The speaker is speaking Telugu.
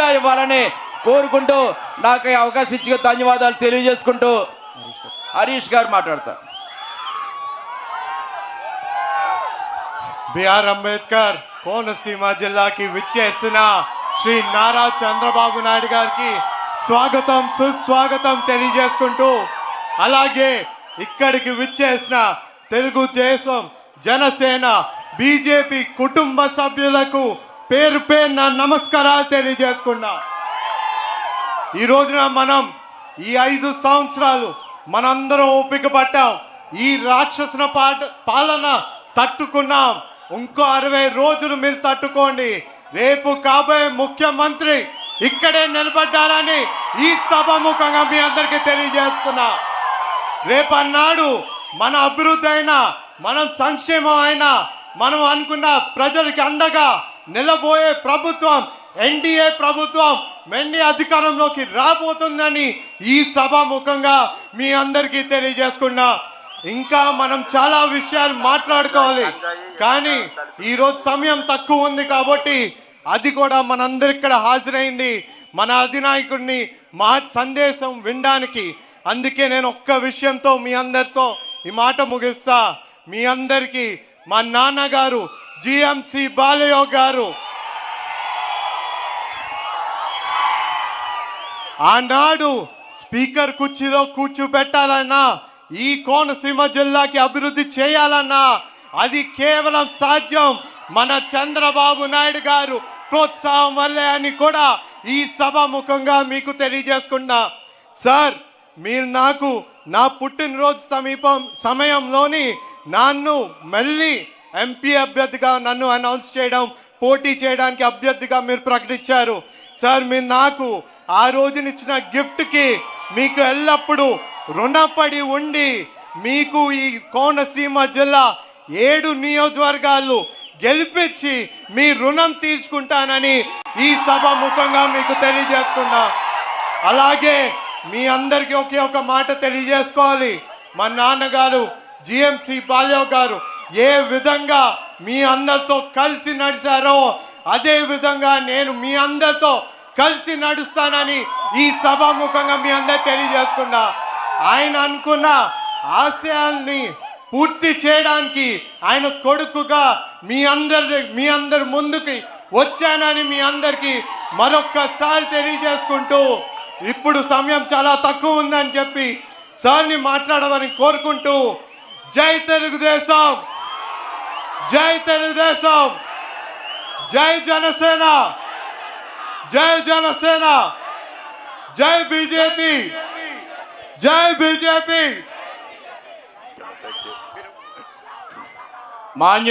విరివిగా ఇవ్వాలని కోరుకుంటూ నాకు ఈ అవకాశం ఇచ్చిన ధన్యవాదాలు తెలియజేసుకుంటూ హరీష్ గారు మాట్లాడతారు. బిఆర్ అంబేద్కర్ కోనసీమ జిల్లాకి విచ్చేసిన శ్రీ నారా చంద్రబాబు నాయుడు గారికి స్వాగతం సుస్వాగతం తెలియజేసుకుంటూ అలాగే ఇక్కడికి విచ్చేసిన తెలుగుదేశం జనసేన బీజేపీ కుటుంబ సభ్యులకు పేరు పేరు నా నమస్కారాలు తెలియజేసుకున్నా. ఈ రోజున మనం ఈ ఐదు సంవత్సరాలు మనందరం ఓపిక పట్టాం. ఈ రాక్షసుల పాట పాలన తట్టుకున్నాం. ఇంకో అరవై రోజులు మీరు తట్టుకోండి. రేపు కాబోయే ముఖ్యమంత్రి ఇక్కడే నిలబడ్డారని ఈ సభాముఖంగా మీ అందరికీ తెలియజేస్తున్నా. రేపన్నాడు మన అభివృద్ధి అయినా మనం సంక్షేమం అయినా మనం అనుకున్న ప్రజలకి అండగా నిలబోయే ప్రభుత్వం ఎన్డీఏ ప్రభుత్వం మెండి అధికారంలోకి రాబోతుందని ఈ సభ ముఖంగా మీ అందరికీ తెలియజేసుకున్నా. ఇంకా మనం చాలా విషయాలు మాట్లాడుకోవాలి. కానీ ఈరోజు సమయం తక్కువ ఉంది కాబట్టి అది కూడా మనందరి ఇక్కడ హాజరైంది. మన అధినాయకుడిని మా సందేశం వినడానికి. అందుకే నేను ఒక్క విషయంతో మీ అందరితో ఈ మాట ముగిస్తా. మీ అందరికీ మా నాన్నగారు జిఎంసి బాలయ్య గారు. ఆనాడు స్పీకర్ కుర్చీలో కూర్చోబెట్టాలన్నా ఈ కోనసీమ జిల్లాకి అభివృద్ధి చేయాలన్నా అది కేవలం సాధ్యం. మన చంద్రబాబు నాయుడు గారు ప్రోత్సాహం వల్లే అని కూడా ఈ సభాముఖంగా మీకు తెలియజేసుకున్నా సార్ మీరు నాకు నా పుట్టినరోజు సమీపం సమయంలోని నన్ను మళ్ళీ ఎంపీ అభ్యర్థిగా నన్ను అనౌన్స్ చేయడం పోటీ చేయడానికి అభ్యర్థిగా మీరు ప్రకటించారు. సార్ మీరు నాకు ఆ రోజునిచ్చిన గిఫ్ట్కి మీకు ఎల్లప్పుడూ రుణపడి ఉండి మీకు ఈ కోనసీమ జిల్లా ఏడు నియోజకవర్గాలు గెలిపించి మీ రుణం తీర్చుకుంటానని ఈ సభ ముఖంగా మీకు తెలియజేసుకున్నా అలాగే మీ అందరికీ ఒకే ఒక మాట తెలియజేసుకోవాలి. మా నాన్నగారు జిఎంసి బాలయ్య గారు ఏ విధంగా మీ అందరితో కలిసి నడిచారో అదే విధంగా నేను మీ అందరితో కలిసి నడుస్తానని ఈ సభాముఖంగా మీ అందరు తెలియజేసుకున్నా. ఆయన అనుకున్న ఆశయాల్ని పూర్తి చేయడానికి ఆయన కొడుకుగా మీ అందరి మీ అందరి ముందుకి వచ్చానని మీ అందరికీ మరొక్కసారి తెలియజేసుకుంటూ ఇప్పుడు సమయం చాలా తక్కువ ఉందని చెప్పి సార్ని మాట్లాడమని కోరుకుంటూ జై తెలుగుదేశం! జై తెలుగుదేశం జై జనసేన జై జనసేన జై బీజేపీ జై బీజేపీ మాన్యులు